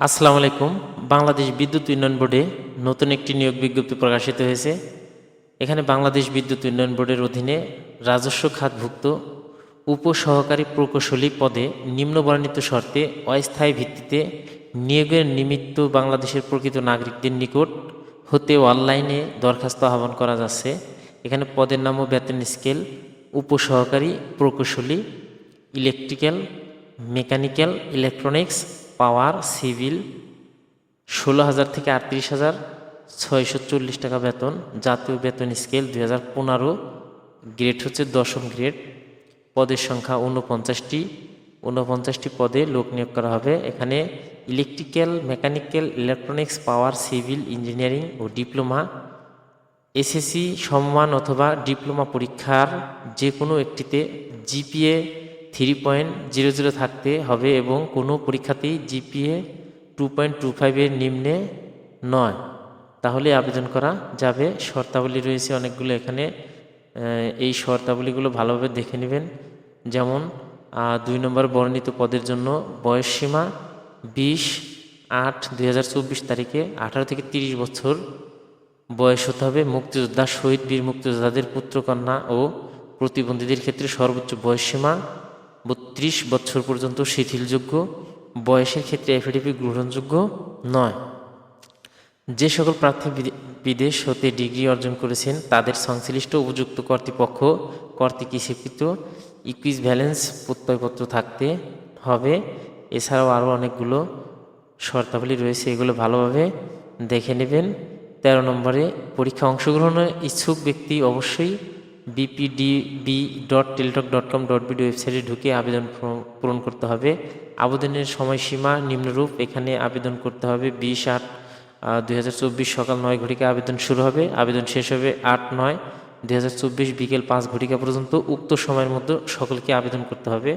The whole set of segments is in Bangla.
আসসালামু আলাইকুম। বাংলাদেশ বিদ্যুৎ উন্নয়ন বোর্ডে নতুন একটি নিয়োগ বিজ্ঞপ্তি প্রকাশিত হয়েছে। এখানে বাংলাদেশ বিদ্যুৎ উন্নয়ন বোর্ডের অধীনে রাজস্ব খাতভুক্ত উপসহকারী প্রকৌশলী পদে নিম্নবর্ণিত শর্তে অস্থায়ী ভিত্তিতে নিয়োগের নিমিত্ত বাংলাদেশের প্রকৃত নাগরিকদের নিকট হতে অনলাইনে দরখাস্ত আহ্বান করা যাচ্ছে। এখানে পদের নাম ও বেতন স্কেল, উপসহকারী প্রকৌশলী, electrical, mechanical, electronics power civil ষোলো হাজার থেকে আটত্রিশ হাজার ছয়শো চল্লিশ টাকা বেতন, জাতীয় বেতন স্কেল দুই হাজার পনেরো গ্রেড হচ্ছে দশম গ্রেড পদের সংখ্যা ঊনপঞ্চাশটি ঊনপঞ্চাশটি পদে লোক নিয়োগ করা হবে। এখানে electrical mechanical electronics power civil engineering ও ডিপ্লোমা এসএসসি সম্মান অথবা ডিপ্লোমা পরীক্ষার যে কোনো একটিতে GPA three point zero zero থাকতে হবে এবং কোনো পরীক্ষাতেই জিপিএ টু পয়েন্ট টু ফাইভের নিম্নে নয়। তাহলে আবেদন করা যাবে। শর্তাবলী রয়েছে অনেকগুলো এখানে। এই শর্তাবলীগুলো ভালোভাবে দেখে নেবেন। যেমন দুই নম্বর বর্ণিত পদের জন্য বয়সসীমা বিশ আট দুই তারিখে আঠারো থেকে তিরিশ বছর বয়স হতে হবে। মুক্তিযোদ্ধা, শহীদ বীর মুক্তিযোদ্ধাদের পুত্রকন্যা ও প্রতিবন্ধীদের ক্ষেত্রে সর্বোচ্চ বয়সসীমা বত্রিশ বছর পর্যন্ত শিথিলযোগ্য, বয়সের ক্ষেত্রে এফিডেভিট গ্রহণযোগ্য নয়। যে সকল প্রার্থী বিদে- বিদেশ হতে ডিগ্রি অর্জন করেছেন, তাদের সংশ্লিষ্ট উপযুক্ত কর্তৃপক্ষ কর্তৃক স্বীকৃত ইকুইজ ভ্যালেন্স প্রত্যয়পত্র থাকতে হবে। এছাড়াও আরও অনেকগুলো শর্তাবলী রয়েছে, এগুলো ভালোভাবে দেখে নেবেন। তেরো নম্বরে পরীক্ষা অংশগ্রহণের ইচ্ছুক ব্যক্তি অবশ্যই BPDB dot teletalk dot com dot BD ওয়েবসাইটে ঢুকে আবেদন পূরণ- করতে হবে। আবেদনের সময়সীমা, নিম্নরূপ, এখানে আবেদন করতে হবে বিশ আট দুই সকাল নয় ঘটিকা আবেদন শুরু হবে। আবেদন শেষ হবে আট নয়, দুই বিকেল পাঁচ ঘটিকা পর্যন্ত। উক্ত সময়ের মধ্যে সকলকে আবেদন করতে হবে।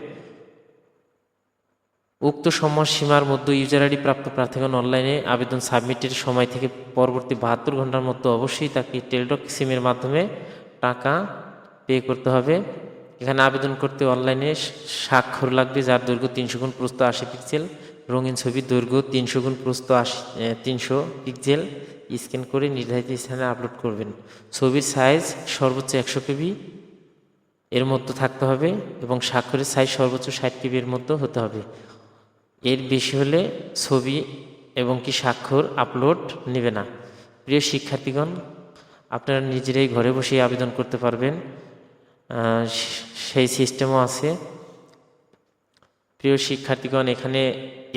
উক্ত সময়সীমার মধ্যে ইউজার আইডি প্রাপ্ত প্রার্থীগণ অনলাইনে আবেদন সাবমিটের সময় থেকে পরবর্তী বাহাত্তর ঘণ্টার মধ্যে অবশ্যই তাকে টেলডক সিমের মাধ্যমে টাকা পে করতে হবে। এখানে আবেদন করতে অনলাইনে স্বাক্ষর লাগবে, যার দৈর্ঘ্য তিনশো গুণ প্রস্থ আশি পিক্সেল রঙিন ছবির দৈর্ঘ্য তিনশো গুণ প্রস্থ আশি তিনশো পিক্সেল স্ক্যান করে নির্ধারিত স্থানে আপলোড করবেন। ছবির সাইজ সর্বোচ্চ একশো কেবি এর মধ্যে থাকতে হবে এবং স্বাক্ষরের সাইজ সর্বোচ্চ ষাট কেবির মধ্যে হতে হবে। এর বেশি হলে ছবি এবং কি স্বাক্ষর আপলোড নেবে না। প্রিয় শিক্ষার্থীগণ আপনারা নিজেরাই ঘরে বসেই আবেদন করতে পারবেন। সেই সিস্টেমও আছে। প্রিয় শিক্ষার্থীগণ, এখানে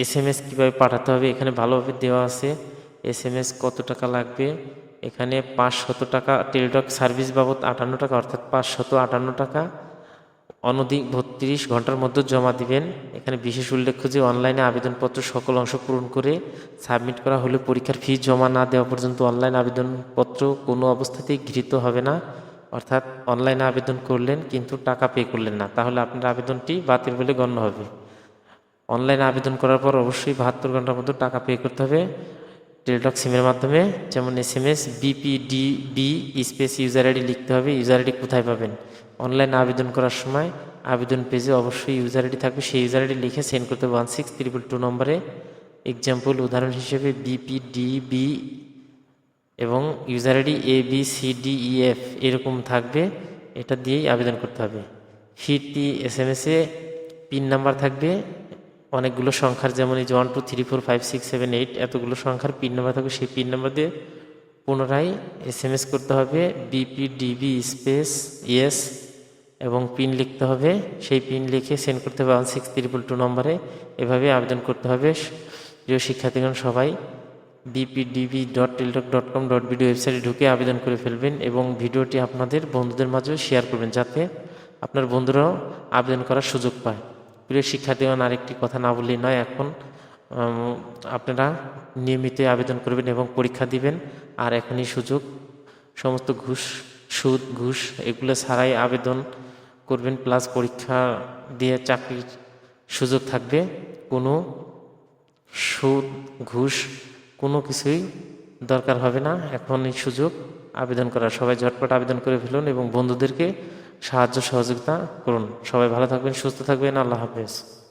এস এম এস কীভাবে পাঠাতে হবে, এখানে ভালোভাবে দেওয়া আছে। এস এম এস কত টাকা লাগবে? এখানে পাঁচশত টাকা টেলিটক সার্ভিস বাবদ আটান্ন টাকা, অর্থাৎ পাঁচশত আটান্ন টাকা। অনধিক বত্রিশ ঘণ্টার মধ্যে জমা দিবেন। এখানে বিশেষ উল্লেখ্য যে অনলাইনে আবেদনপত্র সকল অংশ পূরণ করে সাবমিট করা হলে পরীক্ষার ফি জমা না দেওয়া পর্যন্ত অনলাইন আবেদনপত্র কোনো অবস্থাতেই গৃহীত হবে না। অর্থাৎ অনলাইনে আবেদন করলেন কিন্তু টাকা পে করলেন না। তাহলে আপনার আবেদনটি বাতিল বলে গণ্য হবে। অনলাইনে আবেদন করার পর অবশ্যই বাহাত্তর ঘণ্টার মধ্যে টাকা পে করতে হবে। টেলিটক সিমের মাধ্যমে যেমন S M S, BPDB, space user ID লিখতে হবে। ইউজার আইডি কোথায় পাবেন? অনলাইনে আবেদন করার সময় আবেদন পেজে অবশ্যই ইউজার আইডি থাকবে। সেই ইউজার আইডি লিখে সেন্ড করতে ওয়ান সিক্স ত্রিপল টু নম্বরে। এক্সাম্পল উদাহরণ হিসেবে বিপিডিবি এবং user ID A B C D E F এরকম থাকবে। এটা দিয়েই আবেদন করতে হবে। ফিরতি এস এম এসে পিন নাম্বার থাকবে। অনেকগুলো সংখ্যার যেমন এই যে one two three four five six seven eight এতগুলো সংখ্যার পিন নাম্বার থাকবে। সেই পিন নাম্বার দিয়ে পুনরায় এস এম এস করতে হবে। বিপি ডিবি স্পেস ইয়েস এবং পিন লিখতে হবে। সেই পিন লিখে সেন্ড করতে হবে ওয়ান সিক্স ত্রিপল টু নম্বরে এভাবে আবেদন করতে হবে। প্রিয় শিক্ষার্থীগণ, সবাই BPDB dot teletalk dot com dot video ওয়েবসাইটে ঢুকে আবেদন করে ফেলবেন এবং ভিডিওটি আপনাদের বন্ধুদের মাঝেও শেয়ার করবেন যাতে আপনার বন্ধুরাও আবেদন করার সুযোগ পায়। প্রিয় শিক্ষার্থীগণ, আরেকটি কথা না বললেই নয়, এখন আপনারা নিয়মিত আবেদন করবেন এবং পরীক্ষা দিবেন। আর এখনই সুযোগ, সমস্ত ঘুষ, সুদ, ঘুষ, এগুলো ছাড়াই আবেদন করবেন প্লাস পরীক্ষা দিয়ে চাকরির সুযোগ থাকবে। কোনো সুদ, ঘুষ, কোনো কিছুই দরকার হবে না। এখন এই সুযোগ আবেদন করা, সবাই ঝটপট আবেদন করে ফেলুন এবং বন্ধুদেরকে সাহায্য সহযোগিতা করুন। সবাই ভালো থাকবেন, সুস্থ থাকবেন, আল্লাহ হাফেজ।